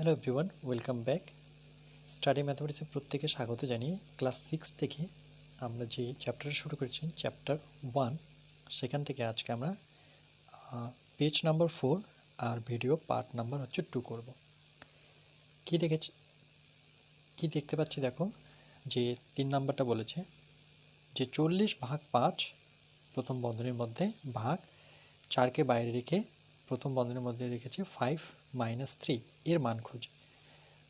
Hello everyone welcome back study ম্যাথমেটিক্সে প্রত্যেকে স্বাগত জানিয়ে ক্লাস সিক্স থেকে আমরা যে চ্যাপ্টার শুরু করেছি চ্যাপ্টার ওয়ান সেখান থেকে আজকে আমরা পেজ নাম্বার ফোর আর ভিডিও পার্ট নাম্বার হচ্ছে টু করব। কি দেখেছি, কি দেখতে পাচ্ছি দেখো, যে তিন নাম্বারটা বলেছে যে চল্লিশ ভাগ পাঁচ প্রথম বন্ধনীর মধ্যে ভাগ, চারকে বাইরে রেখে প্রথম বন্ধনীর মধ্যে রেখেছে ফাইভ মাইনাস থ্রি এর মান খুঁজে।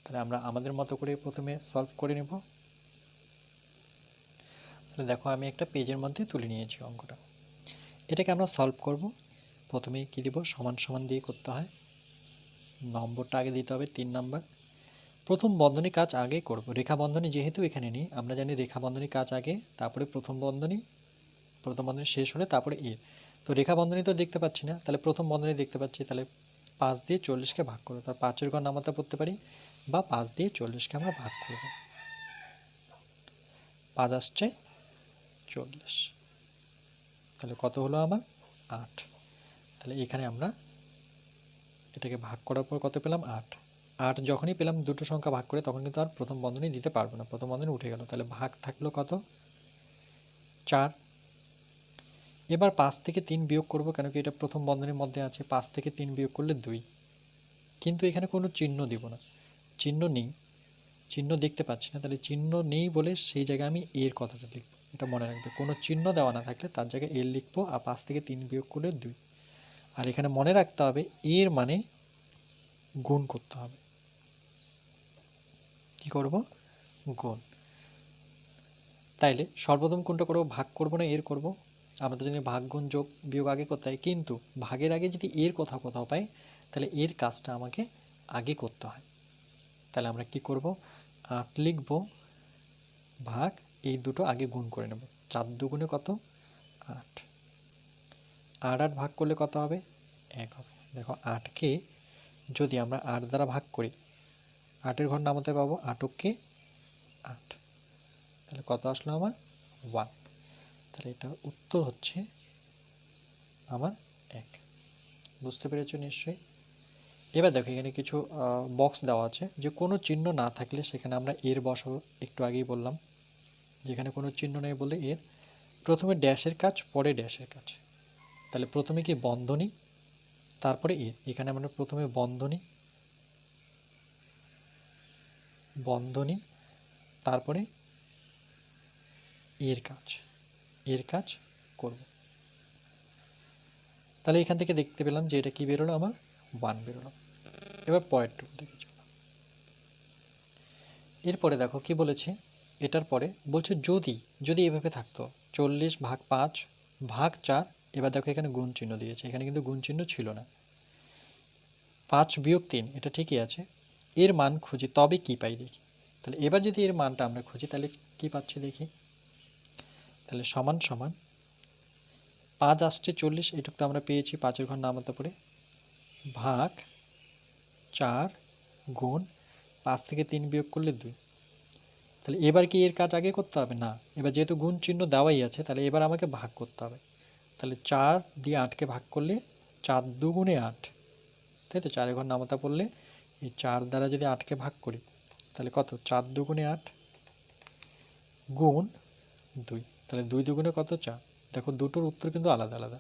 তাহলে আমরা আমাদের মতো করে প্রথমে সলভ করে নেব। তাহলে দেখো আমি একটা পেজের মধ্যে তুলে নিয়েছি অঙ্কটা। এটাকে আমরা সলভ করব। প্রথমে কী দিব? সমান সমান দিয়ে করতে হয়। নম্বরটা আগে দিতে হবে, তিন নাম্বার। প্রথম বন্ধনী কাজ আগে করব। রেখা বন্ধনী যেহেতু এখানে নেই, আমরা জানি রেখা বন্ধনী কাজ আগে, তারপরে প্রথম বন্ধনী প্রথম বন্ধনী শেষ হলে তারপরে এর তো রেখা বন্ধনী তো দেখতে পাচ্ছি না, তাহলে প্রথম বন্ধনী দেখতে পাচ্ছি, তাহলে পাঁচ দিয়ে চল্লিশকে ভাগ করব তার পাঁচের ঘর নামাতে পড়তে পারি, বা পাঁচ দিয়ে চল্লিশকে আমরা ভাগ করব। পাঁচ আসছে চল্লিশ। তাহলে কত হলো আমার? আট। তাহলে এখানে আমরা এটাকে ভাগ করার পর কত পেলাম? আট। আট যখনই পেলাম দুটো সংখ্যা ভাগ করে, তখন কিন্তু আর প্রথম বন্ধনী দিতে পারব না, প্রথম বন্ধনী উঠে গেল। তাহলে ভাগ থাকল কত? চার। এবার পাঁচ থেকে তিন বিয়োগ করব কেন কি এটা প্রথম বন্ধনীর মধ্যে আছে, পাঁচ থেকে তিন বিয়োগ করলে দুই। কিন্তু এখানে কোনো চিহ্ন দিব না। চিহ্ন নেই। চিহ্ন দেখতে পাচ্ছি না। তাহলে চিহ্ন নেই বলে সেই জায়গায় আমি এর কথাটা লিখব। এটা মনে রাখবে। কোনো চিহ্ন দেওয়া না থাকলে তার জায়গায় এর লিখব আর পাঁচ থেকে তিন বিয়োগ করলে দুই। আর এখানে মনে রাখতে হবে এর মানে গুণ করতে হবে। কি করব? গুণ। তাইলে সর্বপ্রথম কোনটা করব? ভাগ করব না, এর করব? আমরা তো ভাগ গুণ যোগ বিয়োগ আগে করতে হয়। কিন্তু ভাগের আগে যদি এর কথা কোথাও পাই, তাহলে এর কাজটা আমাকে আগে করতে হয়। তাহলে আমরা কি করব? আট লিখব, ভাগ এই দুটো আগে গুণ করে নেব। চার দুগুণে কত? আট। আট আট ভাগ করলে কত হবে? এক হবে। দেখো, আটকে যদি আমরা আট দ্বারা ভাগ করি, আটের ঘর নামাতে পাবো আটককে আট। তাহলে কত আসলো আমার? ওয়ান। তাহলে এটা উত্তর হচ্ছে আমার এক। বুঝতে পেরেছ নিশ্চয়ই? এবার দেখো, এখানে কিছু বক্স দেওয়া আছে যে কোনো চিহ্ন না থাকলে সেখানে আমরা এর বসাবো, একটু আগেই বললাম। যেখানে কোনো চিহ্ন নেই বলে এর, প্রথমে ড্যাশের কাজ, পরে ড্যাশের কাজ। তাহলে প্রথমে কি বন্ধনী, তারপরে এর। এখানে আমরা প্রথমে বন্ধনী বন্ধনী, তারপরে এর কাজ। এর কাজ করব। তাহলে এখান থেকে দেখতে পেলাম যে এটা কি বেরোলো আমার? ওয়ান বেরোলো। এবার পরের টুকু দেখে এরপরে দেখো কি বলেছে? এটার পরে বলছে যদি যদি এভাবে থাকতো, চল্লিশ ভাগ পাঁচ ভাগ চার, এবার দেখো এখানে গুণ চিহ্ন দিয়েছে, এখানে কিন্তু গুণ চিহ্ন ছিল না। পাঁচ বিয়োগ তিন, এটা ঠিকই আছে। এর মান খুঁজি, তবে কি পাই দেখি। তাহলে এবার যদি এর মানটা আমরা খুঁজি, তাহলে কি পাচ্ছি দেখি? তাহলে সমান সমান পাঁচ আসছে চল্লিশ, এটুকু তো আমরা পেয়েছি পাঁচের ঘর নামাতে পড়ে ভাগ চার গুণ পাঁচ থেকে তিন বিয়োগ করলে দুই। তাহলে এবার কি এর কাজ আগে করতে হবে? না। এবার যেহেতু গুণ চিহ্ন দেওয়াই আছে, তাহলে এবার আমাকে ভাগ করতে হবে। তাহলে চার দিয়ে আটকে ভাগ করলে চার দুগুণে আট। তাই তো? চারের ঘর নামাতে পড়লে এই চার দ্বারা যদি আটকে ভাগ করি, তাহলে কত? চার দুগুণে আট গুণ দুই। তাহলে দুই দুগুণে কত চার? দেখো দুটোর উত্তর কিন্তু আলাদা আলাদা।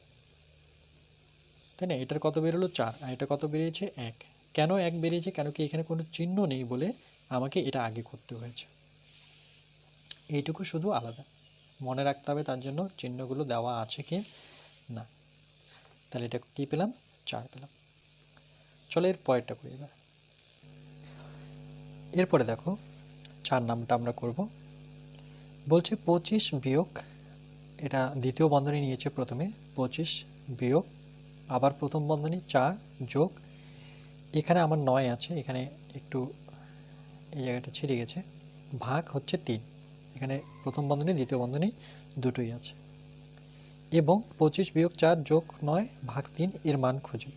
তাই না? এটার কত বেরোলো চার। আর এটা কত বেরিয়েছে? এক। কেন এক বেরিয়েছে? কেন কি এখানে কোনো চিহ্ন নেই বলে আমাকে এটা আগে করতে হয়েছে। এইটুকু শুধু আলাদা। মনে রাখতে হবে তার জন্য চিহ্নগুলো দেওয়া আছে কি না। তাহলে এটা কী পেলাম? চার পেলাম। চলো এর পরেরটা করি এবার। এরপরে দেখো, চার নামটা আমরা করব। বলছে পঁচিশ বিয়োগ, এটা দ্বিতীয় বন্ধনী নিয়েছে প্রথমে, পঁচিশ বিয়োগ, আবার প্রথম বন্ধনী চার যোগ, এখানে আমার নয় আছে, এখানে একটু এই জায়গাটা ছিঁড়ে গেছে, ভাগ হচ্ছে তিন, এখানে প্রথম বন্ধনী, দ্বিতীয় বন্ধনী দুটোই আছে। এবং পঁচিশ বিয়োগ চার যোগ নয়, ভাগ তিন, এর মান খুঁজি।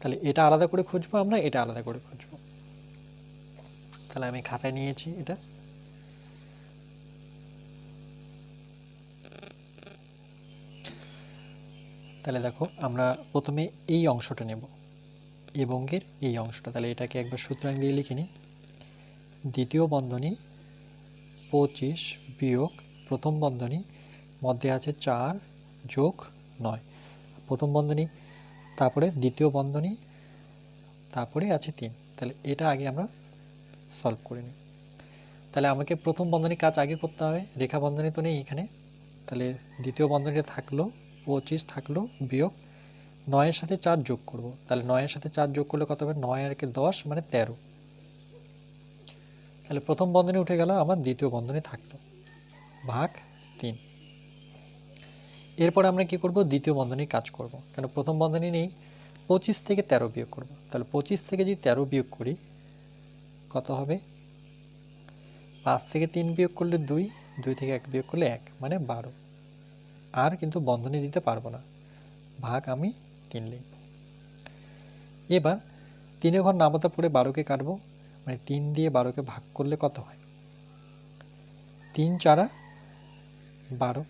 তাহলে এটা আলাদা করে খুঁজবো আমরা, এটা আলাদা করে খুঁজবো। তাহলে আমি খাতায় নিয়েছি এটা। তাহলে দেখো আমরা প্রথমে এই অংশটা নেব। এবঙ্গের এই অংশটা, তাহলে এটাকে একবার সূত্রাং দিয়ে লিখে নিই। দ্বিতীয় বন্ধনী পঁচিশ বিয়োগ প্রথম বন্ধনী মধ্যে আছে চার যোগ নয়। প্রথম বন্ধনী, তারপরে দ্বিতীয় বন্ধনী, তারপরে আছে তিন। তাহলে এটা আগে আমরা সলভ করে নিই। তাহলে আমাকে প্রথম বন্ধনী কাজ আগে করতে হবে, রেখা বন্ধনী তো নেই এখানে। তাহলে দ্বিতীয় বন্ধনীটা থাকল পঁচিশ থাকল বিয়োগ নয়ের সাথে চার যোগ করব। তাহলে নয়ের সাথে চার যোগ করলে কত হবে? নয় আর কে দশ মানে তেরো। তাহলে প্রথম বন্ধনী উঠে গেল, আমার দ্বিতীয় বন্ধনী থাকল। ভাগ তিন। এরপর আমরা কি করব? দ্বিতীয় বন্ধনীর কাজ করব। কেন? প্রথম বন্ধনী নেই, পঁচিশ থেকে তেরো বিয়োগ করব। তাহলে পঁচিশ থেকে যদি তেরো বিয়োগ করি, কত হবে? পাঁচ থেকে তিন বিয়োগ করলে দুই দুই থেকে এক বিয়োগ করলে এক মানে বারো। আর কিন্তু বন্ধনী দিতে পারব না। ভাগ আমি তিন লিখব। এবার তিনে ঘর নামতা পড়ে বারোকে কাটবো। মানে তিন দিয়ে বারোকে ভাগ করলে কত হয়? তিন চারা বারো।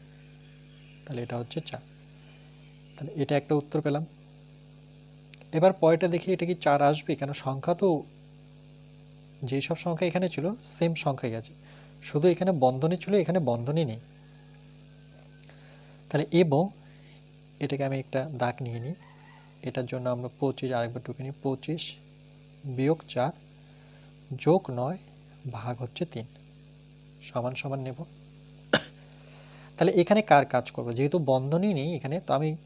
তাহলে এটা হচ্ছে চার। তাহলে এটা একটা উত্তর পেলাম। এবার পরেরটা দেখি এটা কি চার আসবে? কেন সংখ্যা তো যেই সব সংখ্যা এখানে ছিল সেম সংখ্যাই আছে। শুধু এখানে বন্ধনী ছিল, এখানে বন্ধনী নেই। তাহলে এবং এটাকে আমি একটা দাগ নিয়ে নিই। এটার জন্য আমরা পঁচিশ আরেকবার টুকে নিই। পঁচিশ বিয়োগ চার যোগ নয় ভাগ হচ্ছে তিন। সমান সমান নেব। তাহলে এখানে কার কাজ করব? যেহেতু বন্ধনী নেই এখানে, তো আমি,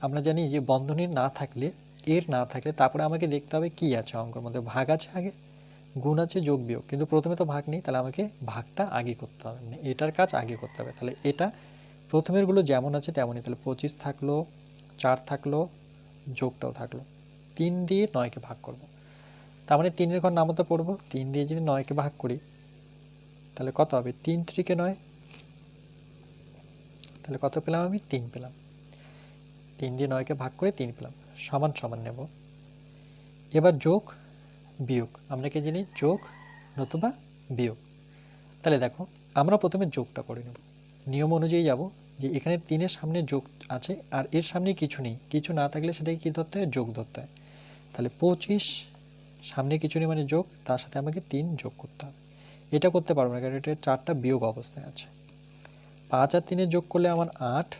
আমরা জানি যে বন্ধনী না থাকলে, এর না থাকলে তারপরে আমাকে দেখতে হবে কি আছে অঙ্কের মধ্যে। ভাগ আছে আগে, গুণ আছে যোগ বিয়োগ। কিন্তু প্রথমে তো ভাগ নেই, তাহলে আমাকে ভাগটা আগে করতে হবে। মানে এটার কাজ আগে করতে হবে। তাহলে এটা প্রথমেরগুলো যেমন আছে তেমনই, তাহলে পঁচিশ থাকল, চার থাকল, যোগটাও থাকল। তিন দিয়ে নয়কে ভাগ করব। তার মানে তিনের ঘর নামতে পড়ব, তিন দিয়ে যদি নয়কে ভাগ করি, তাহলে কত হবে? তিন ত্রিকে নয়। তাহলে কত পেলাম আমি? তিন পেলাম। তিন দিয়ে নয়কে ভাগ করে তিন পেলাম। সমান সমান নেব। এবার যোগ, বিয়োগ। আমরা কি জানি? যোগ নতুবা বিয়োগ। তাহলে দেখো, আমরা প্রথমে যোগটা করে নেব। নিয়ম অনুযায়ী যাব। যে এখানে তিনের সামনে যোগ আছে আর এর সামনে কিছু নেই। কিছু না থাকলে সেটাকে কী ধরতে হয়? যোগ ধরতে হয়। তাহলে পঁচিশ সামনে কিছু নেই মানে যোগ, তার সাথে আমাকে তিন যোগ করতে হবে। এটা করতে পারব না, কারণ এটা চারটা বিয়োগ অবস্থায় আছে। পাঁচ আর তিনে যোগ করলে আমার আট,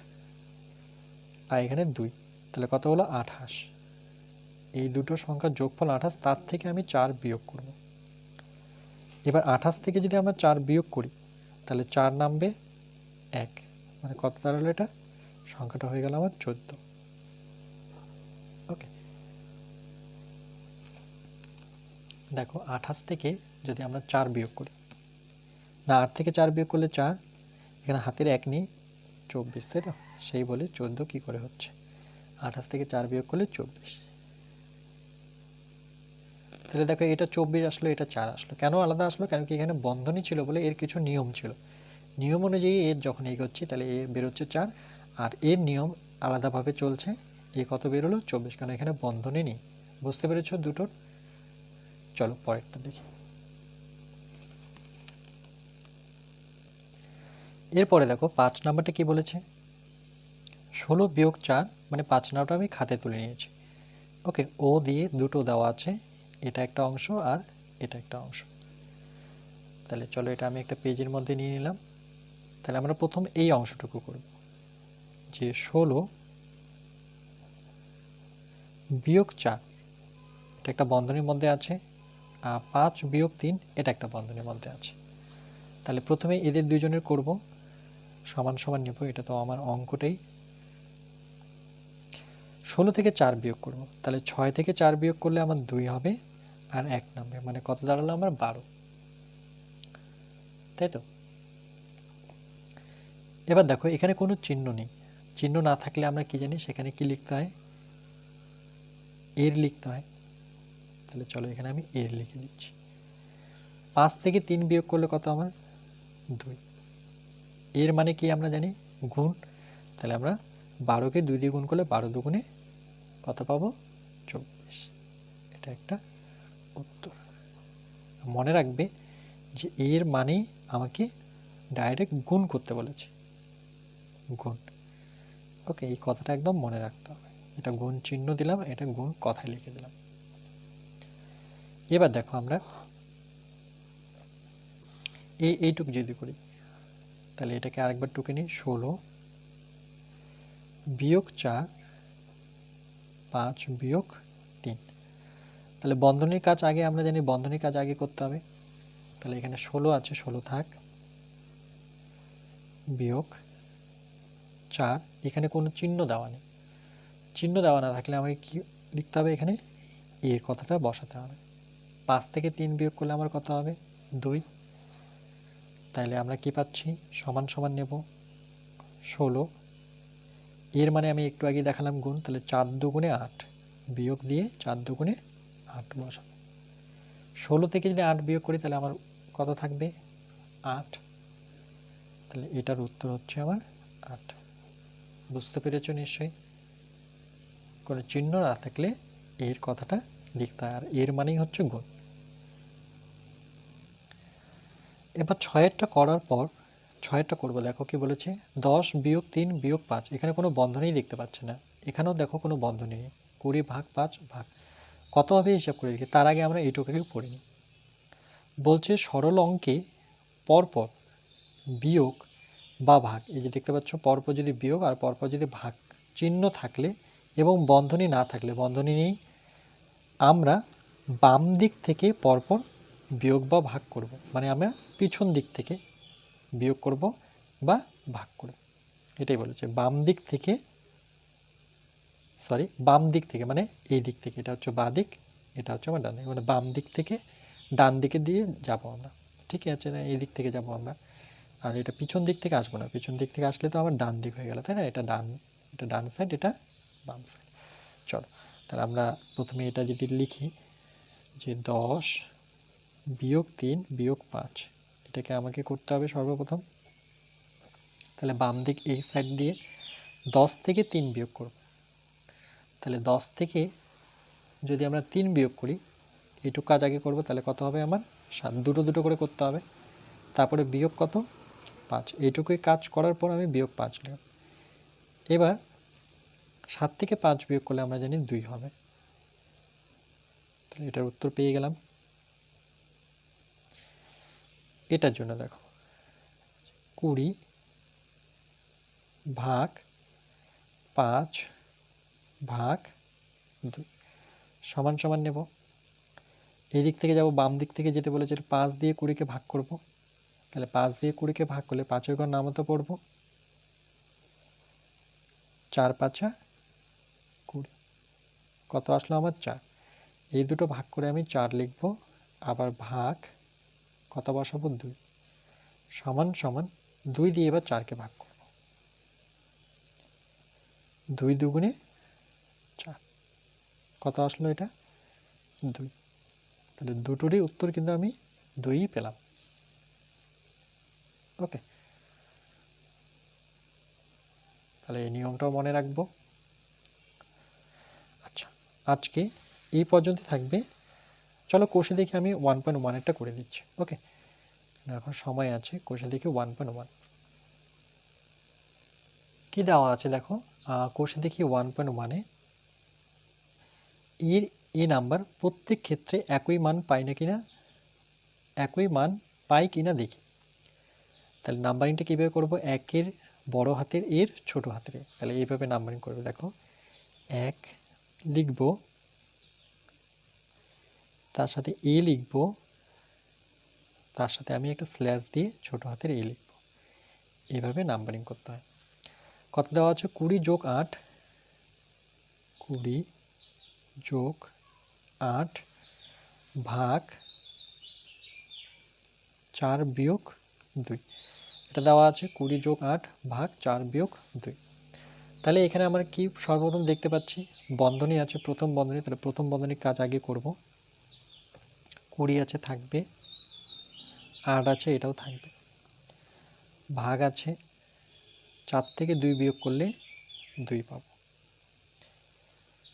আর এখানে দুই। তাহলে কত হলো? আঠাশ। এই দুটো সংখ্যার যোগফল আঠাশ, তার থেকে আমি চার বিয়োগ করব। এবার আঠাশ থেকে যদি আমরা চার বিয়োগ করি, তাহলে চার নামবে এক। মানে কত দাঁড়াল এটা? সংখ্যাটা হয়ে গেল আমার চোদ্দ। ওকে দেখো, আঠাশ থেকে যদি আমরা চার বিয়োগ করি, না, আট থেকে চার বিয়োগ করলে চার, এখানে হাতের এক নেই, চব্বিশ, তাই তো? সেই বলে চোদ্দ কী করে হচ্ছে? আঠাশ থেকে চার বিয়োগ করলে চব্বিশ। তাহলে দেখো, এটা চব্বিশ আসলো, এটা চার আসলো। কেন আলাদা আসলো? কেন কি এখানে বন্ধনী ছিল বলে এর কিছু নিয়ম ছিল? নিয়ম অনুযায়ী এর যখন এগোচ্ছি, তাহলে এ বেরোচ্ছে চার, আর এর নিয়ম আলাদাভাবে চলছে। এ কত বেরোলো? চব্বিশ। কারণ এখানে বন্ধনী নেই। বুঝতে পেরেছ দুটোর চলো, পরেরটা দেখি। এরপরে দেখো, পাঁচ নাম্বারটা কি বলেছে? ষোলো বিয়োগ চার মানে পাঁচ নাম্বারটা আমি খাতে তুলে নিয়েছি। ওকে, ও দিয়ে দুটো দেওয়া আছে। এটা একটা অংশ আর এটা একটা অংশ। তাহলে চলো, এটা আমি একটা পেজের মধ্যে নিয়ে নিলাম। তাহলে আমরা প্রথম এই অংশটুকু করব, যে ষোলো বিয়োগ চার, এটা একটা বন্ধনীর মধ্যে আছে, আর পাঁচ বিয়োগ তিন, এটা একটা বন্ধনীর মধ্যে আছে। তাহলে প্রথমে এদের দুজনের করব, সমান সমান নেব, এটা তো আমার অঙ্কটাই। ষোলো থেকে চার বিয়োগ করব, তাহলে ছয় থেকে চার বিয়োগ করলে আমার দুই হবে, আর এক নামবে মানে কত দাঁড়াল আমার বারো। তাই তো? এবার দেখো, এখানে কোনো চিহ্ন নেই। চিহ্ন না থাকলে আমরা কি জানি, সেখানে কি লিখতে হয়? এর লিখতে হয়। তাহলে চলো এখানে আমি এর লিখে দিচ্ছি। পাঁচ থেকে তিন বিয়োগ করলে কত আমার? দুই। এর মানে কি আমরা জানি? গুণ। তাহলে আমরা বারোকে দুই দিয়ে গুণ করলে বারো দুগুণে কত পাবো? চব্বিশ। এটা একটা উত্তর। মনে রাখবে যে এর মানে আমাকে ডাইরেক্ট গুণ করতে বলেছে। গুণ। ওকে এই কথাটা একদম মনে রাখতে হবে। এটা গুণ চিহ্ন দিলাম, এটা গুণ কথায় লিখে দিলাম। এবার দেখো আমরা এই এইটুক যদি করি, তাহলে এটাকে আরেকবার টুকে নিই, ষোলো বিয়োগ চার, পাঁচ বিয়োগ তিন। তাহলে বন্ধনীর কাজ আগে, আমরা জানি বন্ধনীর কাজ আগে করতে হবে। তাহলে এখানে ষোলো আছে, ষোলো থাক বিয়োগ চার এখানে কোনো চিহ্ন দেওয়া নেই। চিহ্ন দেওয়া না থাকলে আমাকে কি লিখতে হবে এখানে? এর কথাটা বসাতে হবে। পাঁচ থেকে তিন বিয়োগ করলে আমার কত হবে? দুই। তাহলে আমরা কি পাচ্ছি? সমান সমান নেব। ষোলো। এর মানে আমি একটু আগে দেখালাম গুণ, তাহলে চার দুগুণে আট। বিয়োগ দিয়ে চার দুগুণে আট বসাবো। ষোলো থেকে যদি আট বিয়োগ করি, তাহলে আমার কত থাকবে? আট। তাহলে এটার উত্তর হচ্ছে আমার আট। বুঝতে পেরেছ নিশ্চয়ই? কোনো চিহ্ন না থাকলে এর কথাটা লিখতে আর এর মানেই হচ্ছে গুণ এবার ছয়েরটা করার পর, ছয়েরটা করব, দেখো কি বলেছে, দশ বিয়োগ তিন বিয়োগ পাঁচ, এখানে কোনো বন্ধনই দেখতে পাচ্ছে না। এখানেও দেখো কোনো বন্ধনই নেই, কুড়ি ভাগ পাঁচ ভাগ। কতভাবে হিসাব করে লিখি, তার আগে আমরা এইটুকুকে পড়ে নিই। বলছে সরল অঙ্কে পরপর বিয়োগ বা ভাগ। এই যে দেখতে পাচ্ছ, পরপর যদি বিয়োগ আর পরপর যদি ভাগ চিহ্ন থাকলে এবং বন্ধনী না থাকলে, বন্ধনী নেই আমরা বাম দিক থেকে পরপর বিয়োগ বা ভাগ করব। মানে আমরা পিছন দিক থেকে বিয়োগ করব বা ভাগ করব। এটাই বলেছে। বাম দিক থেকে সরি বাম দিক থেকে মানে এই দিক থেকে। এটা হচ্ছে বা দিক, এটা হচ্ছে আমার ডান দিক। মানে বাম দিক থেকে ডান দিকে দিয়ে যাব আমরা। ঠিক আছে না? এই দিক থেকে যাব আমরা। আর এটা পিছন দিক থেকে আসব না। পিছন দিক থেকে আসলে তো আমার ডান দিক হয়ে গেল, তাই না? এটা ডান এটা ডান সাইড এটা বাম সাইড চলো, তাহলে আমরা প্রথমে এটা যদি লিখি যে দশ বিয়োগ তিন বিয়োগ পাঁচ, এটাকে আমাকে করতে হবে সর্বপ্রথম। তাহলে বাম দিক এই সাইড দিয়ে দশ থেকে তিন বিয়োগ করব। তাহলে দশ থেকে যদি আমরা তিন বিয়োগ করি এটুকু কাজ আগে করব, তাহলে কত হবে আমার? সাত, দুটো দুটো করে করতে হবে। তারপরে বিয়োগ কত? পাঁচ। এইটুকুই কাজ করার পর আমি বিয়োগ পাঁচ লিখব এবার সাত থেকে পাঁচ বিয়োগ করলে আমরা জানি দুই হবে। তাহলে এটার উত্তর পেয়ে গেলাম। এটার জন্য দেখো, কুড়ি ভাগ পাঁচ ভাগ দুই। সমান সমান নেব। এই দিক থেকে যাব, বাম দিক থেকে যেতে বলেছে, পাঁচ দিয়ে কুড়িকে ভাগ করব। তাহলে পাঁচ দিয়ে কুড়িকে ভাগ করলে পাঁচের ঘর নামতো পড়ব। চার পাঁচা কুড়ি। কত আসলো আমার চার? এই দুটো ভাগ করে আমি চার লিখব, আবার ভাগ কত বসাবো? দুই। সমান সমান দুই দিয়ে এবার চারকে ভাগ করব। দুই দুগুণে চার। কত আসলো এটা? দুই। তাহলে দুটোরই উত্তর কিন্তু আমি দুইই পেলাম। ওকে। তাহলে এই নিয়মটাও মনে রাখব। আচ্ছা আজকে এই পর্যন্ত থাকবে। চলো কোষে দেখে আমি ওয়ান পয়েন্ট ওয়ান একটা করে দিচ্ছি। ওকে। এখন সময় আছে, কোষে দেখে ওয়ান পয়েন্ট ওয়ান কী দেওয়া আছে দেখো? কোষে দেখি ওয়ান পয়েন্ট ওয়ানে এর, এ নাম্বার প্রত্যেক ক্ষেত্রে একই মান পায় না কিনা? একই মান পাই কিনা দেখি। তাহলে নাম্বারিংটা কীভাবে করব? একের বড় হাতের, এর ছোট হাতের। তাহলে এইভাবে নাম্বারিং করবে, দেখো। এক লিখব, তার সাথে এ লিখব, তার সাথে আমি একটা স্ল্যাশ দিয়ে ছোট হাতের এ লিখব। এইভাবে নাম্বারিং করতে হয়। কত দেওয়া আছে? কুড়ি যোগ আট। কুড়ি যোগ আট ভাগ চার বিয়োগ দুই। এটা দেওয়া আছে, কুড়ি যোগ আট ভাগ চার বিয়োগ দুই। তাহলে এখানে আমরা কি সর্বপ্রথম দেখতে পাচ্ছি? বন্ধনী আছে, প্রথম বন্ধনী। তাহলে প্রথম বন্ধনীর কাজ আগে করব। কুড়ি আছে, থাকবে। আট আছে, এটাও থাকবে। ভাগ আছে, চার থেকে দুই বিয়োগ করলে দুই পাব।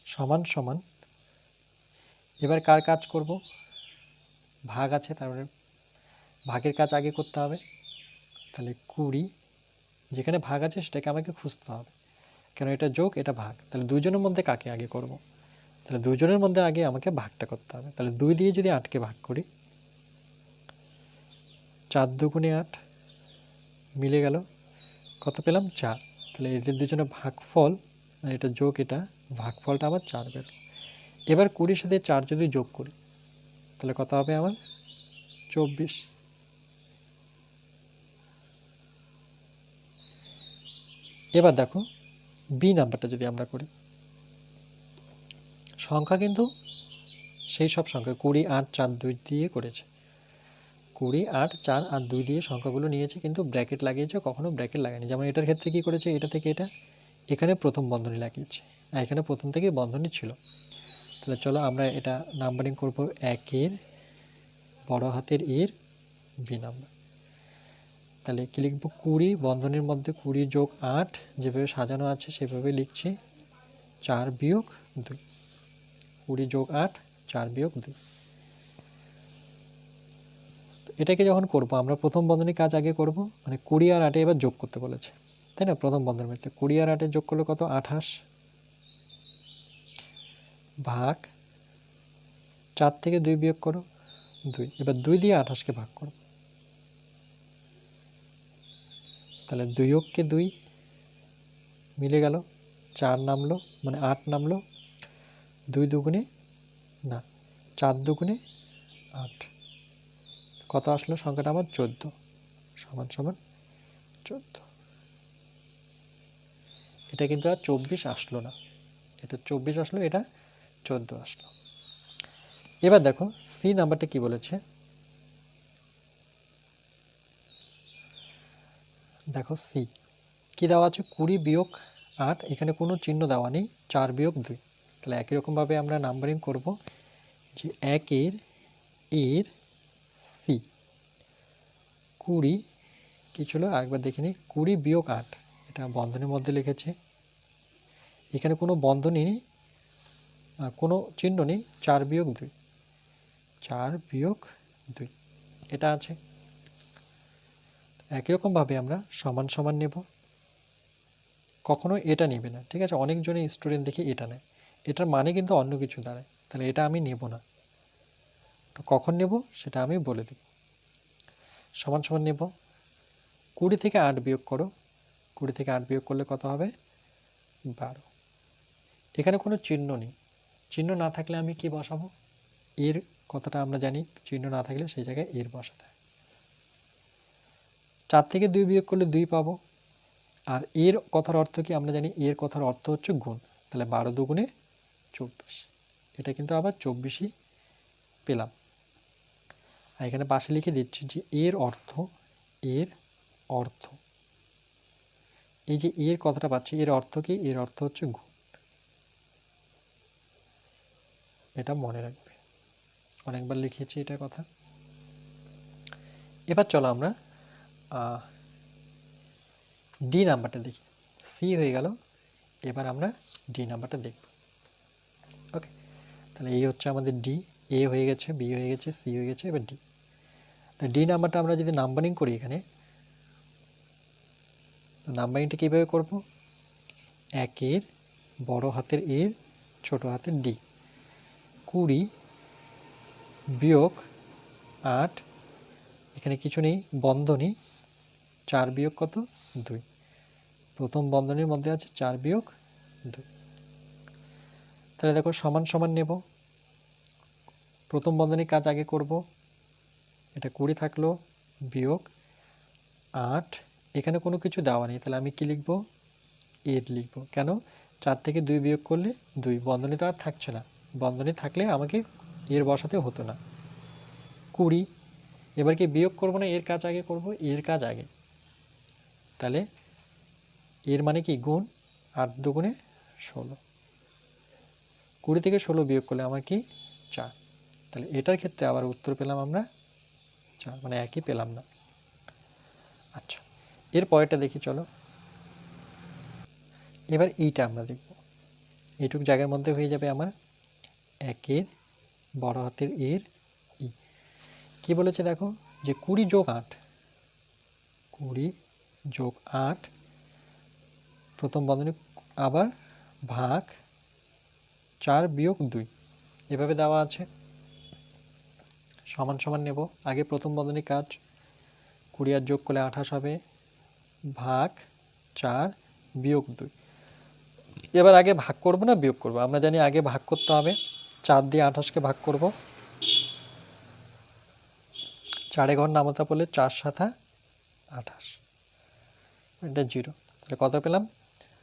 সমান সমান। এবার কার কাজ করব? ভাগ আছে তারপরে ভাগের কাজ আগে করতে হবে। তাহলে কুড়ি, যেখানে ভাগ আছে সেটাকে আমাকে খুঁজতে হবে। কেন এটা যোগ, এটা ভাগ? তাহলে দুজনের মধ্যে কাকে আগে করব? তাহলে দুজনের মধ্যে আগে আমাকে ভাগটা করতে হবে। তাহলে দুই দিয়ে যদি আটকে ভাগ করি, চার দুগুণে আট মিলে গেল, কত পেলাম? চার। তাহলে এদের দুজনে ভাগফল মানে এটা যোগ, এটা ভাগফলটা আমার চার বের এবার কুড়ির সাথে চার যদি যোগ করি, তাহলে কত হবে আমার? চব্বিশ। এবার দেখো বি নাম্বারটা যদি আমরা করি। সংখ্যা কিন্তু সেই সব সংখ্যা, কুড়ি, আট, চার, দুই দিয়ে করেছে। কুড়ি, আট, চার আর দুই দিয়ে সংখ্যাগুলো নিয়েছে কিন্তু ব্র্যাকেট লাগিয়েছে, কখনো ব্র্যাকেট লাগায়নি যেমন এটার ক্ষেত্রে কি করেছে? এটা থেকে এটা, এখানে প্রথম বন্ধনী লাগিয়েছে। আর এখানে প্রথম থেকে বন্ধনী ছিল। তাহলে চলো আমরা এটা নাম্বারিং করব একের, বড় হাতের এর বি নাম্বার তাহলে কি লিখব? কুড়ি, বন্ধনীর মধ্যে কুড়ি যোগ আট, যেভাবে সাজানো আছে সেভাবে লিখছি। চার বিয়োগ দুই। কুড়ি যোগ আট, চার বিয়োগ দুই। এটাকে যখন করব, আমরা প্রথম বন্ধনী কাজ আগে করব মানে কুড়ি আর আটে এবার যোগ করতে বলেছে। তাই না? প্রথম বন্ধনের মধ্যে। কুড়ি আর আটে যোগ করলে কত? আঠাশ। ভাগ চার থেকে দুই বিয়োগ করো, দুই। এবার দুই দিয়ে আঠাশকে ভাগ করো। তাহলে দুই অক্ষে দুই মিলে গেল, চার নামলো মানে আট নামলো, দুই দুগুণে, না, চার দুগুণে আট। কত আসলো সংখ্যাটা আমার? চোদ্দ। সমান সমান চোদ্দ। এটা কিন্তু আর চব্বিশ আসলো না। এটা চব্বিশ আসলো, এটা চোদ্দ আসলো। এবার দেখো, সি নাম্বারটা কি বলেছে? দেখো সি কি দেওয়া আছে? কুড়ি বিয়োগ আট, এখানে কোনো চিহ্ন দেওয়া নেই, চার বিয়োগ দুই। তাহলে একই রকমভাবে আমরা নাম্বারিং করব যে একের এর সি কুড়ি, কী ছিল? আরেকবার দেখে নিই। কুড়ি বিয়োগ আট, এটা বন্ধনের মধ্যে লিখেছে। এখানে কোনো বন্ধনী নেই কোনো চিহ্ন নেই, চার বিয়োগ দুই। চার বিয়োগ দুই। এটা আছে। একই রকমভাবে আমরা সমান সমান নেব। কখনো এটা নেবে না, ঠিক আছে? অনেকজনই স্টুডেন্ট দেখি এটা নেয়। এটার মানে কিন্তু অন্য কিছু দাঁড়ায়। তাহলে এটা আমি নেব না। তো কখন নেব সেটা আমি বলে দেব সমান সমান নেব। কুড়ি থেকে আট বিয়োগ করো। কুড়ি থেকে আট বিয়োগ করলে কত হবে? বারো। এখানে কোনো চিহ্ন নেই। চিহ্ন না থাকলে আমি কি বসাবো? এর কথাটা আমরা জানি? চিহ্ন না থাকলে সেই জায়গায় এর বসাতে চার থেকে দুই বিয়োগ করলে দুই পাবো। আর এর কথার অর্থ কি? আমরা জানি এর কথার অর্থ হচ্ছে গুণ। তাহলে বারো দুগুণে চব্বিশ। এটা কিন্তু আবার চব্বিশই পেলাম। আর এখানে পাশে লিখে দিচ্ছি যে এর অর্থ এর অর্থ। এই যে এর কথাটা পাচ্ছি, এর অর্থ কি? এর অর্থ হচ্ছে গুণ। এটা মনে রাখবে। অনেকবার লিখেছি এটা কথা। এবার চলো আমরা ডি নাম্বারটা দেখি। সি হয়ে গেল, এবার আমরা ডি নাম্বারটা দেখব। ওকে তাহলে এই হচ্ছে আমাদের ডি এ হয়ে গেছে বি হয়ে গেছে সি হয়ে গেছে, এবার ডি তা ডি নাম্বারটা আমরা যদি নাম্বারিং করি এখানে, তো নাম্বারিংটা কীভাবে করব? একের বড় হাতের এর, ছোট হাতের ডি কুড়ি বিয়োগ আট, এখানে কিছু নেই, বন্ধনী চার বিয়োগ কত? দুই। প্রথম বন্ধনীর মধ্যে আছে চার বিয়োগ দুই। তাহলে দেখো সমান সমান নেব। প্রথম বন্ধনীর কাজ আগে করব। এটা কুড়ি থাকল, বিয়োগ আট। এখানে কোনো কিছু দেওয়া নেই, তাহলে আমি কি লিখব? এর লিখব। কেন? চার থেকে দুই বিয়োগ করলে দুই। বন্ধনী তো আর থাকছে না। বন্ধনী থাকলে আমাকে এর বসাতে হতো না। কুড়ি। এবার কি বিয়োগ করব না? এর কাজ আগে করব। এর কাজ আগে। তাহলে এর মানে কি? গুণ আট দুগুণে ষোলো। কুড়ি থেকে ষোলো বিয়োগ করলে আমার কি? চার। তাহলে এটার ক্ষেত্রে আবার উত্তর পেলাম আমরা চার মানে একই পেলাম না। আচ্ছা এর পরেরটা দেখি, চলো। এবার এইটা আমরা দেখব। এইটুক জায়গার মধ্যে হয়ে যাবে আমার একের বড় হাতের এর ই। কি বলেছে দেখো? যে কুড়ি যোগ আট, কুড়ি যোগ আট। প্রথম বন্ধনী আবার ভাগ চার বিয়োগ দুই। এভাবে দেওয়া আছে। সমান সমান নেব। আগে প্রথম বন্ধনী কাজ। কুড়ি যোগ করলে আঠাশ হবে। ভাগ চার বিয়োগ দুই। এবার আগে ভাগ করব না বিয়োগ করব? আমরা জানি আগে ভাগ করতে হবে। চার দিয়ে আঠাশকে ভাগ করব। চারে ঘর নামতা পড়লে চার সাথা আঠাশ। এটা জিরো। তাহলে কত পেলাম?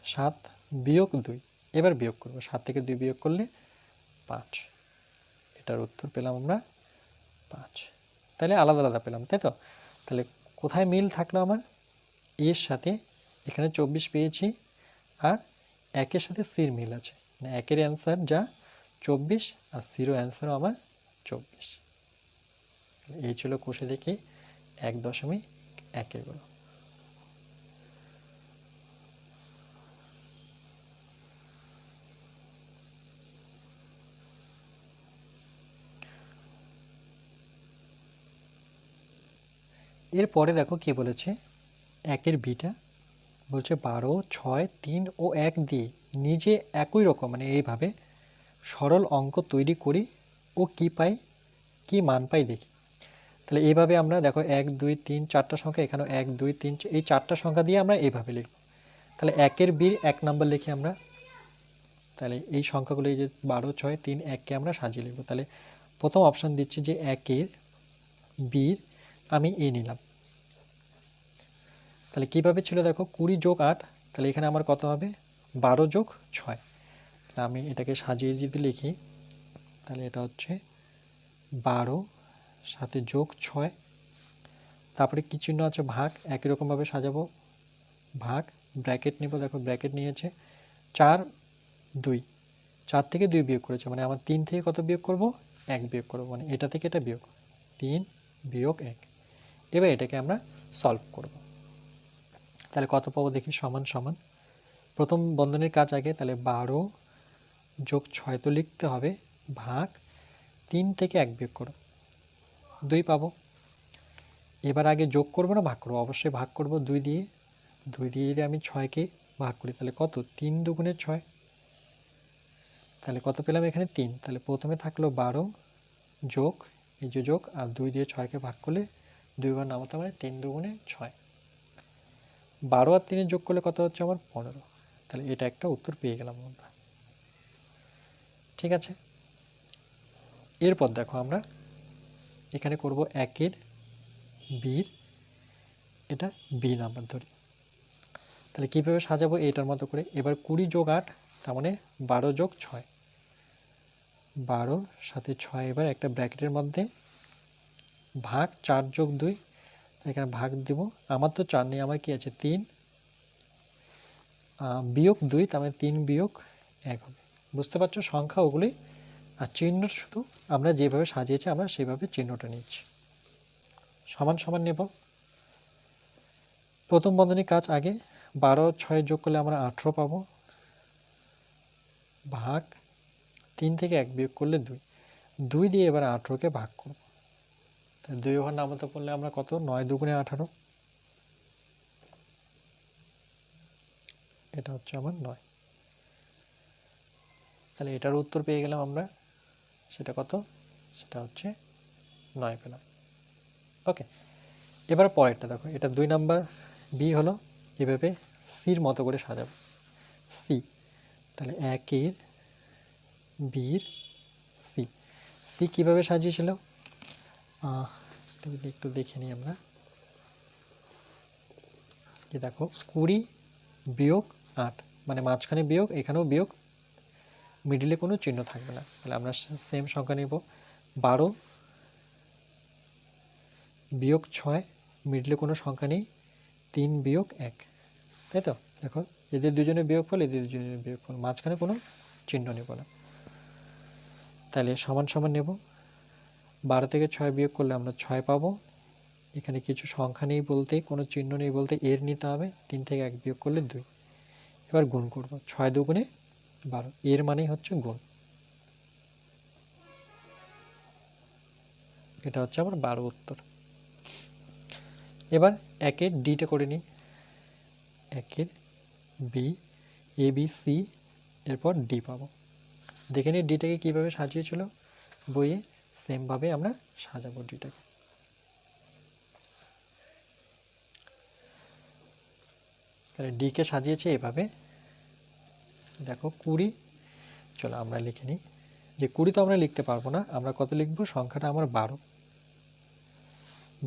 সাত বিয়োগ দুই। এবার বিয়োগ করব। সাত থেকে দুই বিয়োগ করলে পাঁচ। এটার উত্তর পেলাম আমরা পাঁচ। তাহলে আলাদা আলাদা পেলাম, তাই তো? তাহলে কোথায় মিল থাকল আমার? এর সাথে এখানে চব্বিশ পেয়েছি আর একের সাথে সির মিল আছে। মানে একের অ্যান্সার যা চব্বিশ আর সিরো অ্যান্সারও আমার চব্বিশ। এই ছিল কোষে দেখি এক দশমিক একেরগুলো এরপরে দেখো কি বলেছে? একের বিটা বলছে বারো, ছয়, তিন ও এক দিয়ে নিজে একই রকম মানে এইভাবে সরল অঙ্ক তৈরি করি ও কি পাই? কি মান পাই দেখি। তাহলে এইভাবে আমরা দেখো এক, দুই, তিন, চারটা সংখ্যা, এখানেও এক, দুই, তিন এই চারটা সংখ্যা দিয়ে আমরা এইভাবে লিখব। তাহলে একের বীর এক নাম্বার লিখি আমরা। তাহলে এই সংখ্যাগুলো এই যে বারো, ছয়, তিন, এককে আমরা সাজিয়ে লিখব। তাহলে প্রথম অপশান দিচ্ছি যে একের বীর আমি এ নিলাম। তাহলে কীভাবে ছিল দেখো কুড়ি যোগ আট, তাহলে এখানে আমার কত হবে? বারো যোগ ছয়। তাহলে আমি এটাকে সাজিয়ে যদি লিখি, তাহলে এটা হচ্ছে বারো সাথে যোগ ছয়। তারপরে কী চিহ্ন আছে? ভাগ। একই রকমভাবে সাজাবো। ভাগ। ব্র্যাকেট নিব। দেখো ব্র্যাকেট নিয়েছে। চার, দুই। চার থেকে দুই বিয়োগ করেছে। মানে আমার তিন থেকে কত বিয়োগ করব? এক বিয়োগ করব। মানে এটা থেকে এটা বিয়োগ। তিন বিয়োগ এক। এবার এটাকে আমরা সলভ করব। তাহলে কত পাবো দেখি, সমান সমান। প্রথম বন্ধনের কাজ আগে, তাহলে বারো যোগ ছয় তো লিখতে হবে, ভাগ তিন থেকে এক বিয়োগ করো। দুই পাবো। এবার আগে যোগ করব না, ভাগ করব? অবশ্যই ভাগ করব দুই দিয়ে। দুই দিয়ে যদি আমি ছয়কে ভাগ করি, তাহলে কত? তিন দুগুণে ছয়। তাহলে কত পেলাম এখানে? তিন। তাহলে প্রথমে থাকল বারো যোগ, এই যে যোগ, আর দুই দিয়ে ছয়কে ভাগ করলে দুইবার নামাতে মানে তিন দুগুণে ছয়। বারো আর তিনের যোগ করলে কত হচ্ছে আমার? পনেরো। তাহলে এটা একটা উত্তর পেয়ে গেলাম আমরা। ঠিক আছে? এরপর দেখো আমরা এখানে করব একের বির, এটা বি নাম্বার ধরি। তাহলে কীভাবে সাজাবো এটার মতো করে? এবার কুড়ি যোগ আট, তার মানে বারো যোগ ছয়। বারো সাথে ছয় এবার একটা ব্র্যাকেটের মধ্যে ভাগ চার যোগ দুই এখানে ভাগ দিব। আমার তো চার নেই, আমার কি আছে? তিন। বিয়োগ দুই, তার মানে তিন বিয়োগ এক হবে। বুঝতে পারছ সংখ্যা ওগুলি? আর চিহ্ন শুধু আমরা যেভাবে সাজিয়েছি, আমরা সেভাবে চিহ্নটা নিচ্ছি। সমান সমান নেব। প্রথম বন্ধনী কাজ আগে। বারো, ছয় যোগ করলে আমরা আঠেরো পাবো। ভাগ তিন থেকে এক বিয়োগ করলে দুই। দুই দিয়ে এবার আঠেরোকে ভাগ করব। দুই ঘর নামতে পড়লে আমরা কত? নয় দুগুণে আঠারো। এটা হচ্ছে আমার নয়। তাহলে এটার উত্তর পেয়ে গেলাম আমরা। সেটা কত? সেটা হচ্ছে নয় পেলাম। ওকে, এবার পরেরটা দেখো। এটা দুই নাম্বার বি হলো, এভাবে সির মতো করে সাজাবো। সি। তাহলে একের, বির, সি। সি কীভাবে সাজিয়েছিল? আহ, এটা যদি একটু দেখে নিই আমরা। যে দেখো কুড়ি বিয়োগ আট মানে মাঝখানে বিয়োগ এখানেও বিয়োগ মিডিলে কোনো চিহ্ন থাকবে না। তাহলে আমরা সেম সংখ্যা নেব। বারো বিয়োগ ছয় মিডলে কোনো সংখ্যা নেই তিন বিয়োগ এক। তাই তো? দেখো এদের দুজনে বিয়োগ ফল এদের দুজনে বিয়োগ ফল মাঝখানে কোনো চিহ্ন নেব না। তাহলে সমান সমান নেব। বারো থেকে ছয় বিয়োগ করলে আমরা ছয় পাবো। এখানে কিছু সংখ্যা নেই বলতে, কোনো চিহ্ন নেই বলতে, এর নিতে হবে, তিন থেকে এক বিয়োগ করলে দুই। এবার গুণ করব, ছয় দুগুণে বারো, এর মানেই হচ্ছে গুণ। এটা হচ্ছে আমার বারো উত্তর। এবার একের ডিটা করে নিই। একের বি, এ, বি, সি, এরপর ডি পাবো। দেখে নিই ডিটাকে কীভাবে সাজিয়েছিল। বইয়ে সেমভাবে আমরা সাজাবো ডিটাকে তাহলে ডিকে সাজিয়েছে এভাবে দেখো কুড়ি। চলো আমরা লিখে নিই। যে কুড়ি তো আমরা লিখতে পারব না, আমরা কত লিখব? সংখ্যাটা আমার বারো।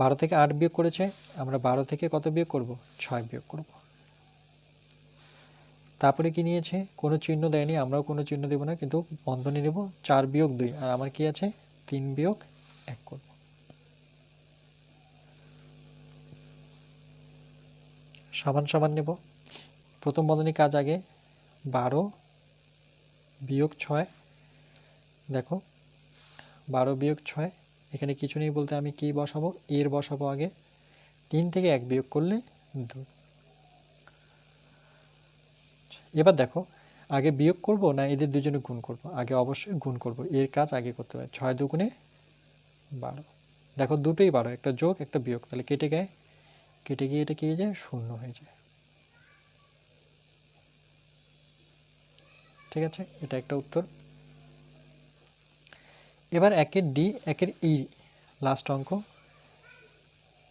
বারো থেকে আট বিয়োগ করেছে, আমরা বারো থেকে কত বিয়োগ করব? ছয় বিয়োগ করব। তারপরে কি নিয়েছে? কোনো চিহ্ন দেয়নি, আমরাও কোনো চিহ্ন দেবো না, কিন্তু বন্ধনী নেব চার বিয়োগ দুই। আর আমার কি আছে? তিন বিয়োগ এক করব। সমান সমান নেব। প্রথম বন্ধনী কাজ আগে বারো বিয়োগ ছয়। দেখো, বারো বিয়োগ ছয়, এখানে কিছু নেই বলতে আমি কি বসাবো? এর বসাবো আগে। তিন থেকে এক বিয়োগ করলে দুই। এবার দেখো আগে বিয়োগ করব না এদের দুজনে গুণ করব? আগে অবশ্যই গুণ করব। এর কাজ আগে করতে হবে। ছয় দুগুণে বারো। দেখো দুটোই বারো, একটা যোগ, একটা বিয়োগ। তাহলে কেটে গায়ে, কেটে গিয়ে এটা কি হয়ে যায়? শূন্য হয়ে যায়। ঠিক আছে? এটা একটা উত্তর। এবার একের ডি, একের ই লাস্ট অঙ্ক।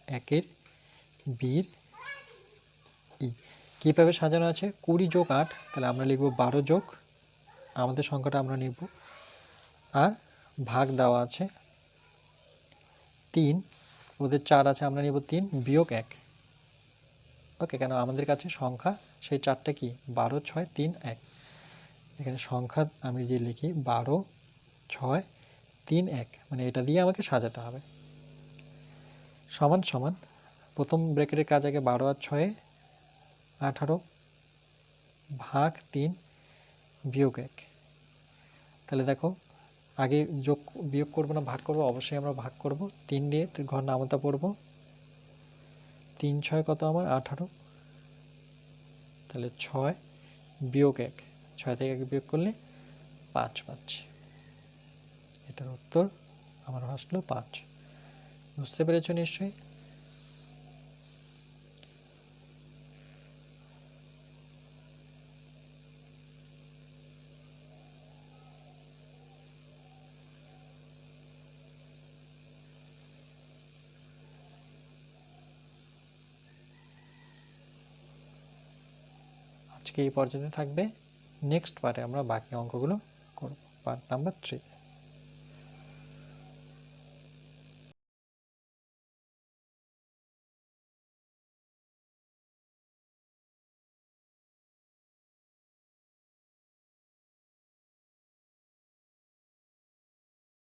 একের বির ই। কীভাবে সাজানো আছে? কুড়ি যোগ আট, তাহলে আমরা লিখব বারো যোগ। আমাদের সংখ্যাটা আমরা নিব। আর ভাগ দেওয়া আছে তিন। ওদের চার আছে, আমরা নিব তিন বিয়োগ এক। ওকে, কেন? আমাদের কাছে সংখ্যা, সেই চারটা কি? বারো, ছয়, তিন, এক। এখানে সংখ্যা আমি যে লিখি, বারো, ছয়, তিন, এক। মানে এটা দিয়ে আমাকে সাজাতে হবে। সমান সমান। প্রথম ব্রেকেটের কাজ আগে বারো আর ছয়ে আঠারো ভাগ তিন বিয়োগ এক। তাহলে দেখো, আগে যোগ বিয়োগ করব না, ভাগ করব, অবশ্যই আমরা ভাগ করব। তিন দিয়ে ঘর নামতা পড়ব। তিন ছয় কত আমার? আঠারো। তাহলে ছয় বিয়োগ এক। ছয় থেকে এক বিয়োগ করলে পাঁচ পাঁচ। এটার উত্তর আমার আসলো পাঁচ। বুঝতে পেরেছ নিশ্চয়ই? আজকে এই পর্যন্ত থাকবে। নেক্সট পার্টে আমরা বাকি অঙ্কগুলো করব। পার্ট নাম্বার থ্রিতে